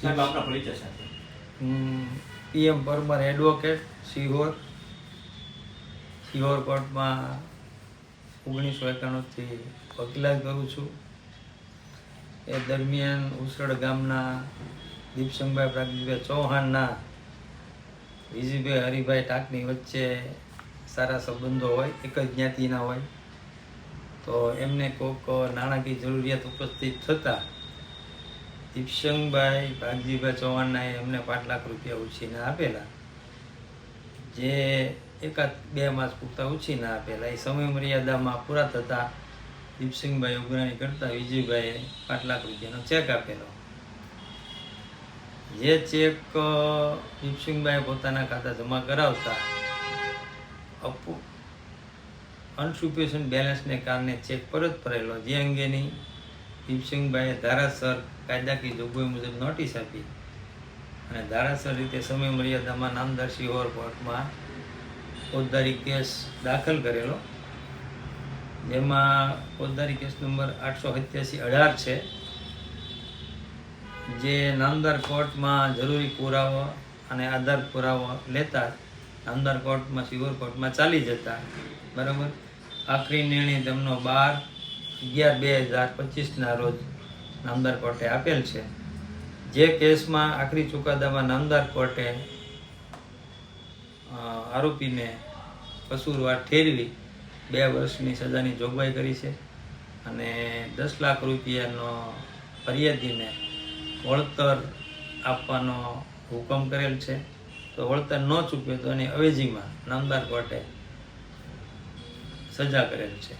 સાહેબ, આપના પરિચય સાથે પીએમ પરમાર એડવોકેટ સિહોર. સિહોર કોર્ટમાં ઓગણીસો એકાણુંથી વકીલાત કરું છું. એ દરમિયાન ઉસરડ ગામના દીપસિંહભાઈ પ્રાગજીભાઈ ચૌહાણના, વિજયભાઈ હરિભાઈ ટાકની વચ્ચે સારા સંબંધો હોય, એક જ જ્ઞાતિના હોય. તો એમને કોઈક નાણાકીય જરૂરિયાત ઉપસ્થિત થતાં દીપસંગભાઈ ભાગજીભાઈ ચૌહાણના એમને પાંચ લાખ રૂપિયા ઉછીને આપેલા. જે એકાદ બે માસ પૂરતા ઉછીને આપેલા. એ સમય મર્યાદામાં પૂરા થતાં દીપસિંહભાઈ ઉઘરાણી કરતા વિજયભાઈએ પાંચ લાખ રૂપિયાનો ચેક આપેલો. જે ચેક દીપસિંહભાઈ પોતાના ખાતા જમા કરાવતા, અપુ અનસુપ્યુશન બેલેન્સને કારણે ચેક પરત ભરેલો જે અંગેની દીપસિંહભાઈએ ધારાસર કાયદાકીય જોગવાઈ મુજબ નોટિસ આપી. અને ધારાસર રીતે સમય મર્યાદામાં નામદાર સિહોર કોર્ટમાં ફોજદારી કેસ દાખલ કરેલો. જેમાં ફોજદારી કેસ નંબર આઠસો સત્યાસી અઢાર છે. જે નામદાર કોર્ટમાં જરૂરી પુરાવો અને આધાર પુરાવો લેતા નામદાર કોર્ટમાં સિહોર કોર્ટમાં ચાલી જતા. બરાબર? આખરી નિર્ણય તેમનો બાર અગિયાર બે હજાર પચીસના રોજ નામદાર કોર્ટે આપેલ છે. જે કેસમાં આખરી ચુકાદામાં નામદાર કોર્ટે આરોપીને કસૂરવાર ઠેરવી બે વર્ષની સજાની જોગવાઈ કરી છે અને દસ લાખ રૂપિયાનો ફરિયાદીને વળતર આપવાનો હુકમ કરેલ છે. તો વળતર ન ચૂકવે તો એની અવેજીમાં નામદાર કોર્ટે સજા કરેલ છે.